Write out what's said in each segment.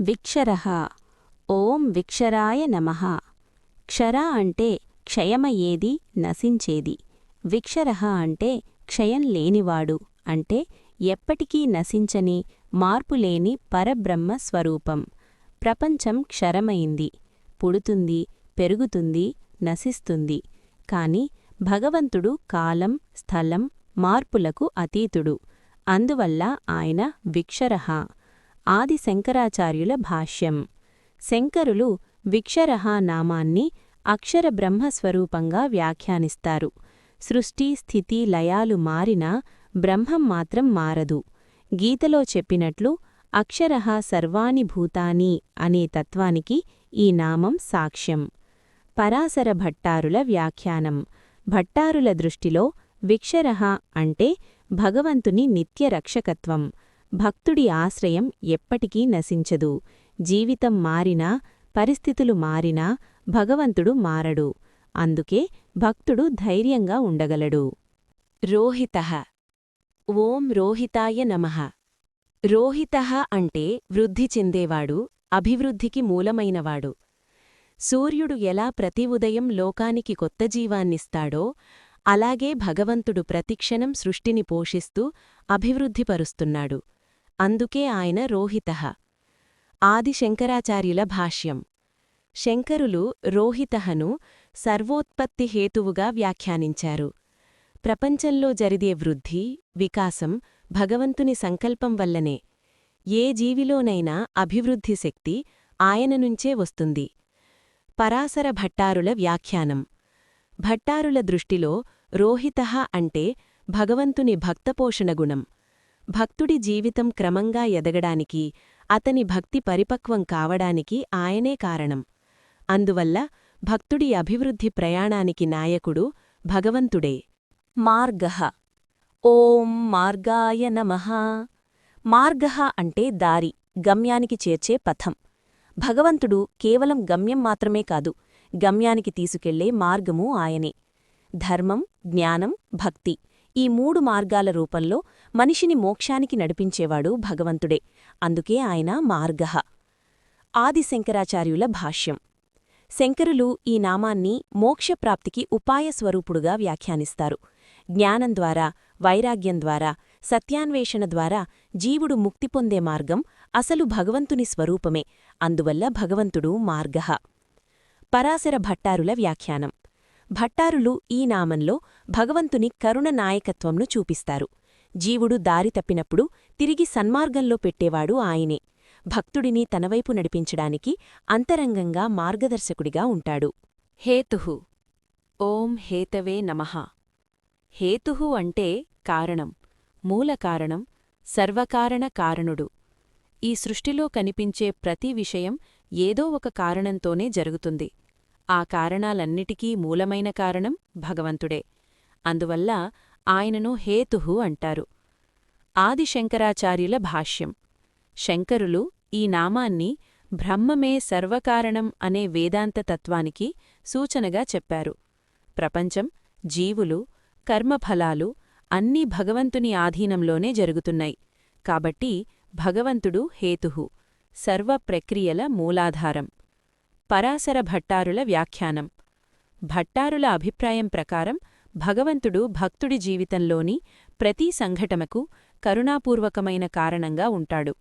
విక్షరః. ఓం విక్షరాయ నమః. క్షర అంటే క్షయమయ్యేది నశించేది. విక్షరః అంటే క్షయం లేనివాడు అంటే ఎప్పటికీ నశించని మార్పులేని పరబ్రహ్మ స్వరూపం. ప్రపంచం క్షరమైంది. పుడుతుంది పెరుగుతుంది నశిస్తుంది. కాని భగవంతుడు కాలం స్థలం మార్పులకు అతీతుడు. అందువల్ల ఆయన విక్షరః. ఆది శంకరాచార్యుల భాష్యం. శంకరులు విక్షరః నామాన్ని అక్షర బ్రహ్మస్వరూపంగా వ్యాఖ్యానిస్తారు. సృష్టి స్థితి లయాలు మారినా బ్రహ్మం మాత్రం మారదు. గీతలో చెప్పినట్లు అక్షరః సర్వాణి భూతాని అనే తత్వానికి ఈ నామం సాక్ష్యం. పరాశర భట్టారుల వ్యాఖ్యానం. భట్టారుల దృష్టిలో విక్షరః అంటే భగవంతుని నిత్య రక్షకత్వం. భక్తుడి ఆశ్రయం ఎప్పటికీ నశించదు. జీవితం మారినా పరిస్థితులు మారినా భగవంతుడు మారడు. అందుకే భక్తుడు ధైర్యంగా ఉండగలడు. రోహిత ఓం రోహితాయ నమః. రోహిత అంటే వృద్ధి చెందేవాడు అభివృద్ధికి మూలమైనవాడు. సూర్యుడు ఎలా ప్రతి ఉదయం లోకానికి కొత్త జీవాన్నిస్తాడో అలాగే భగవంతుడు ప్రతిక్షణం సృష్టిని పోషిస్తూ అభివృద్ధిపరుస్తున్నాడు. అందుకే ఆయన రోహిత. ఆది శంకరాచార్యుల భాష్యం. శంకరులు రోహితహను సర్వోత్పత్తి హేతువుగా వ్యాఖ్యానించారు. ప్రపంచంలో జరిగే వృద్ధి వికాసం భగవంతుని సంకల్పం వల్లనే. ఏ జీవిలోనైనా అభివృద్ధి శక్తి ఆయన నుంచే వస్తుంది. పరాసర భట్టారుల వ్యాఖ్యానం. భట్టారుల దృష్టిలో రోహితః అంటే భగవంతుని భక్తపోషణ గుణం. భక్తుడి జీవితం క్రమంగా ఎదగడానికి అతని భక్తి పరిపక్వం కావడానికి ఆయనే కారణం. అందువల్ల భక్తుడి అభివృద్ధి ప్రయాణానికి నాయకుడు భగవంతుడే. మార్గః. ఓం మార్గాయ నమ. మార్గః అంటే దారి గమ్యానికి చేర్చే పథం. భగవంతుడు కేవలం గమ్యం మాత్రమే కాదు గమ్యానికి తీసుకెళ్ళే మార్గమూ ఆయనే. ధర్మం జ్ఞానం భక్తి. ఈ మూడు మార్గాల రూపంలో మనిషిని మోక్షానికి నడిపించేవాడు భగవంతుడే. అందుకే ఆయన మార్గః. ఆదిశంకరాచార్యుల భాష్యం. శంకరులు ఈ నామాన్ని మోక్షప్రాప్తికి ఉపాయస్వరూపుడుగా వ్యాఖ్యానిస్తారు. జ్ఞానం ద్వారా వైరాగ్యం ద్వారా సత్యాన్వేషణ ద్వారా జీవుడు ముక్తి పొందే మార్గం అసలు భగవంతుని స్వరూపమే. అందువల్ల భగవంతుడు మార్గః. పరాశర భట్టారుల వ్యాఖ్యానం. భట్టారులు ఈ నామంలో భగవంతుని కరుణ నాయకత్వంను చూపిస్తారు. జీవుడు దారి తప్పినప్పుడు తిరిగి సన్మార్గంలో పెట్టేవాడు ఆయనే. భక్తుడిని తనవైపు నడిపించడానికి అంతరంగంగా మార్గదర్శకుడిగా ఉంటాడు. హేతుహు ఓం హేతవే నమః. హేతుహు అంటే కారణం మూల కారణం సర్వకారణ కారణుడు. ఈ సృష్టిలో కనిపించే ప్రతి విషయం ఏదో ఒక కారణంతోనే జరుగుతుంది. ఆ కారణాలన్నిటికీ మూలమైన కారణం భగవంతుడే. అందువల్ల ఆయనను హేతుహు అంటారు. ఆదిశంకరాచార్యుల భాష్యం. శంకరులు ఈ నామాన్ని బ్రహ్మమే సర్వకారణం అనే వేదాంత తత్వానికి సూచనగా చెప్పారు. ప్రపంచం జీవులు కర్మఫలాలు అన్నీ భగవంతుని ఆధీనంలోనే జరుగుతున్నాయి. కాబట్టి భగవంతుడు హేతుహు సర్వ ప్రక్రియల మూలాధారం. పరాశర భట్టారుల వ్యాఖ్యానం. భట్టారుల అభిప్రాయం ప్రకారం భగవంతుడు భక్తుడి జీవితంలోని ప్రతి సంఘటనకు కరుణాపూర్వకమైన కారణంగా ఉంటాడు.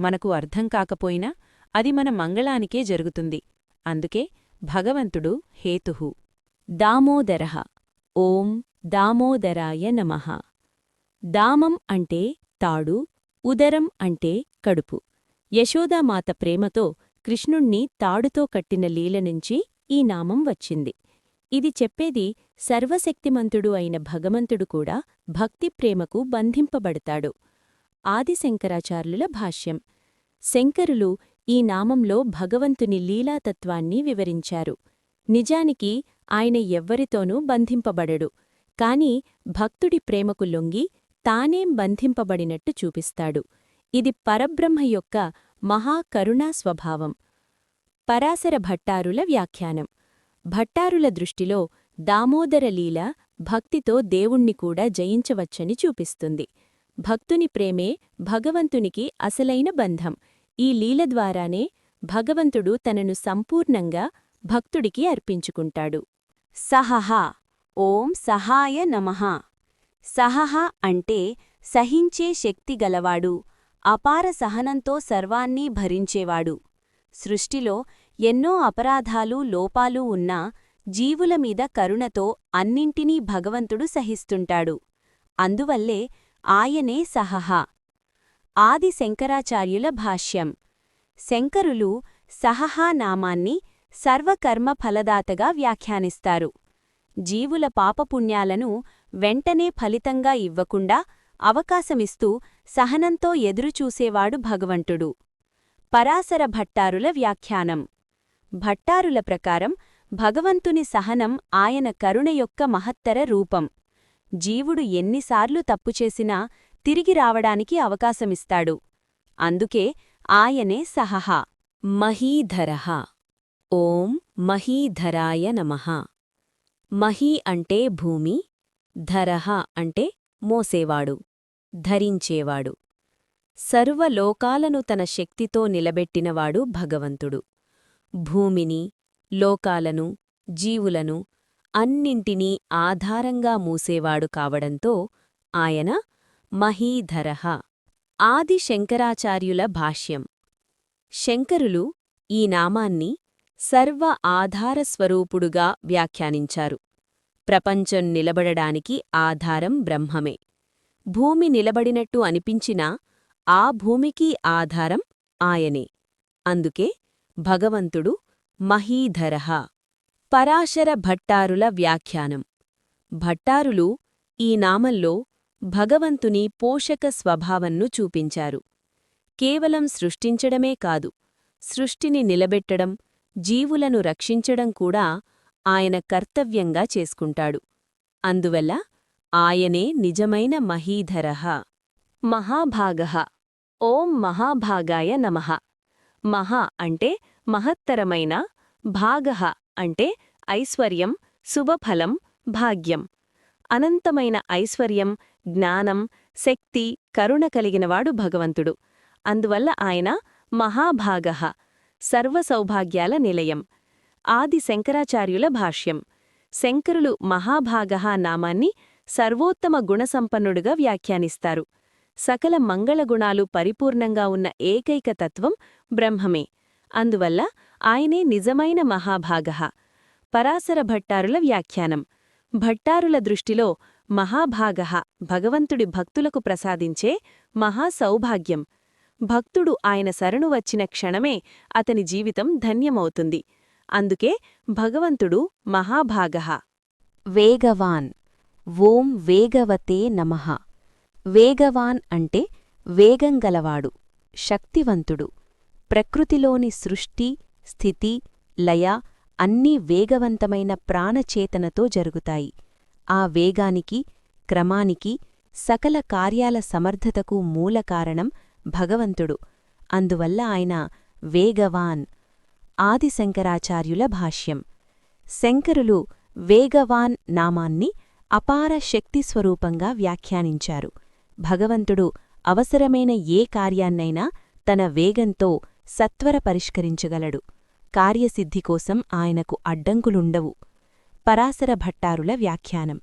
మనకు అర్థం కాకపోయినా అది మన మంగళానికే జరుగుతుంది. అందుకే భగవంతుడు హేతు. దామోదర. ఓం దామోదరాయ నమః. దామం అంటే తాడు ఉదరం అంటే కడుపు. యశోదామాత ప్రేమతో కృష్ణుణ్ణి తాడుతో కట్టిన లీల నుంచి ఈ నామం వచ్చింది. ఇది చెప్పేది సర్వశక్తిమంతుడు అయిన భగవంతుడు కూడా భక్తి ప్రేమకు బంధింపబడతాడు. ఆదిశంకరాచార్యుల భాష్యం. శంకరులు ఈ నామంలో భగవంతుని లీలాతత్వాన్ని వివరించారు. నిజానికి ఆయన ఎవ్వరితోనూ బంధింపబడడు. కాని భక్తుడి ప్రేమకు లొంగి తానేం బంధింపబడినట్టు చూపిస్తాడు. ఇది పరబ్రహ్మ యొక్క మహాకరుణా స్వభావం పరాశర భట్టారుల వ్యాఖ్యానం. భట్టారుల దృష్టిలో దామోదరలీల భక్తితో దేవుణ్ణి కూడా జయించవచ్చని చూపిస్తుంది. భక్తుని ప్రేమే భగవంతునికి అసలైన బంధం. ఈ లీల ద్వారానే భగవంతుడు తనను సంపూర్ణంగా భక్తుడికి అర్పించుకుంటాడు. సహహ ఓం సహాయ నమ. సహహ అంటే సహించే శక్తి గలవాడు. అపార సహనంతో సర్వాన్నీ భరించేవాడు. సృష్టిలో ఎన్నో అపరాధాలు లోపాలు ఉన్నా జీవుల మీద కరుణతో అన్నింటినీ భగవంతుడు సహిస్తుంటాడు. అందువల్లే ఆయనే సహహ. ఆది శంకరాచార్యుల భాష్యం. శంకరులు సహహా నామాన్ని సర్వకర్మ ఫలదాతగా వ్యాఖ్యానిస్తారు. జీవుల పాపపుణ్యాలను వెంటనే ఫలితంగా ఇవ్వకుండా అవకాశమిస్తూ సహనంతో ఎదురుచూసేవాడు భగవంతుడు. పరాశర భట్టారుల వ్యాఖ్యానం. భట్టారుల ప్రకారం భగవంతుని సహనం ఆయన కరుణ యొక్క మహత్తర రూపం. జీవుడు ఎన్నిసార్లు తప్పుచేసినా తిరిగి రావడానికి అవకాశమిస్తాడు. అందుకే ఆయనే సహహ. మహీధరః. ఓం మహీధరాయ నమః. మహీ అంటే భూమి ధరహ అంటే మోసేవాడు. ధరించేవాడు. సర్వలోకాలను తన శక్తితో నిలబెట్టినవాడు భగవంతుడు. భూమిని లోకాలను జీవులను అన్నింటినీ ఆధారంగా మూసేవాడు కావడంతో ఆయన మహీధరహ ఆది శంకరాచార్యుల భాష్యం. శంకరులు ఈ నామాన్ని సర్వ ఆధారస్వరూపుడుగా వ్యాఖ్యానించారు. ప్రపంచం నిలబడడానికి ఆధారం బ్రహ్మమే. భూమి నిలబడినట్టు అనిపించినా ఆ భూమికి ఆధారం ఆయనే. అందుకే భగవంతుడు మహీధరహ పరాశర భట్టారుల వ్యాఖ్యానం. భట్టారులు ఈ నామంలో భగవంతుని పోషక స్వభావంను చూపించారు. కేవలం సృష్టించడమే కాదు సృష్టిని నిలబెట్టడం జీవులను రక్షించడం కూడా ఆయన కర్తవ్యంగా చేసుకుంటాడు. అందువల్ల ఆయనే నిజమైన మహీధరః. మహాభాగః. ఓం మహాభాగాయ నమః. మహా అంటే మహత్తరమైన భాగః అంటే ఐశ్వర్యం శుభఫలం భాగ్యం. అనంతమైన ఐశ్వర్యం జ్ఞానం శక్తి కరుణ కలిగినవాడు భగవంతుడు. అందువల్ల ఆయన మహాభాగః సర్వసౌభాగ్యాల నిలయం. ఆది శంకరాచార్యుల భాష్యం. శంకరులు మహాభాగః నామాన్ని సర్వోత్తమ గుణసంపన్నుడుగా వ్యాఖ్యానిస్తారు. సకల మంగళగుణాలు పరిపూర్ణంగా ఉన్న ఏకైక తత్వం బ్రహ్మమే. అందువల్ల ఆయనే నిజమైన మహాభాగః. పరాశర భట్టారుల వ్యాఖ్యానం. భట్టారుల దృష్టిలో మహాభాగః భగవంతుడి భక్తులకు ప్రసాదించే మహాసౌభాగ్యం. భక్తుడు ఆయన శరణు వచ్చిన క్షణమే అతని జీవితం ధన్యమవుతుంది. అందుకే భగవంతుడు మహాభాగః. వేగవాన్. ఓం వేగవతే నమః. వేగవాన్ అంటే వేగంగలవాడు శక్తివంతుడు. ప్రకృతిలోని సృష్టి స్థితి లయ అన్నీ వేగవంతమైన ప్రాణచేతనతో జరుగుతాయి. ఆ వేగానికి క్రమానికి సకల కార్యాల సమర్థతకు మూల కారణం భగవంతుడు. అందువల్ల ఆయన వేగవాన్ ఆదిశంకరాచార్యుల భాష్యం. శంకరులు వేగవాన్ నామాన్ని అపార శక్తి స్వరూపంగా వ్యాఖ్యానించారు. భగవంతుడు అవసరమైన ఏ కార్యాన్నైనా తన వేగంతో సత్వర పరిష్కరించగలడు. కార్యసిద్ధి కోసం ఆయనకు అడ్డంకులుండవు. పరాశర భట్టారుల వ్యాఖ్యానం.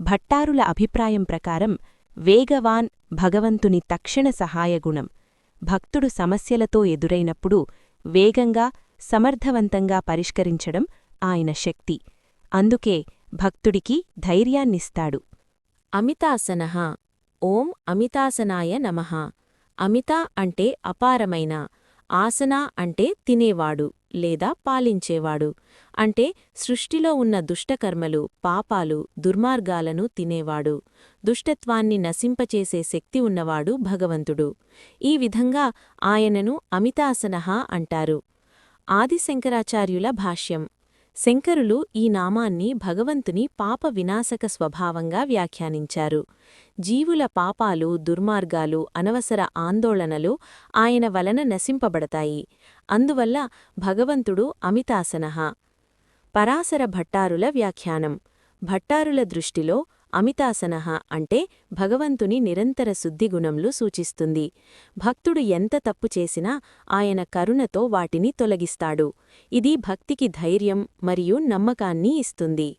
భట్టారుల అభిప్రాయం ప్రకారం వేగవాన్ భగవంతుని తక్షణ సహాయగుణం. భక్తుడు సమస్యలతో ఎదురైనప్పుడు వేగంగా సమర్థవంతంగా పరిష్కరించడం ఆయన శక్తి. అందుకే భక్తుడికి ధైర్యాన్నిస్తాడు. అమితాసన. ఓం అమితాసనాయ నమః. అమిత అంటే అపారమైన ఆసన అంటే తినేవాడు లేదా పాలించేవాడు అంటే సృష్టిలో ఉన్న దుష్టకర్మలు పాపాలు దుర్మార్గాలను తినేవాడు దుష్టత్వాన్ని నశింపచేసే శక్తి ఉన్నవాడు భగవంతుడు. ఈ విధంగా ఆయనను అమితాసనహ అంటారు. ఆదిశంకరాచార్యుల భాష్యం. శంకరులు ఈ నామాన్ని భగవంతుని పాప వినాశక స్వభావంగా వ్యాఖ్యానించారు. జీవుల పాపాలు దుర్మార్గాలు అనవసర ఆందోళనలు ఆయన వలన నశింపబడతాయి. అందువల్ల భగవంతుడు అమితాసనః. పరాశర భట్టారుల వ్యాఖ్యానం. భట్టారుల దృష్టిలో అమితాసనః అంటే భగవంతుని నిరంతర శుద్ధిగుణంలు సూచిస్తుంది. భక్తుడు ఎంత తప్పు చేసినా ఆయన కరుణతో వాటిని తొలగిస్తాడు. ఇది భక్తికి ధైర్యం మరియు నమ్మకాన్ని ఇస్తుంది.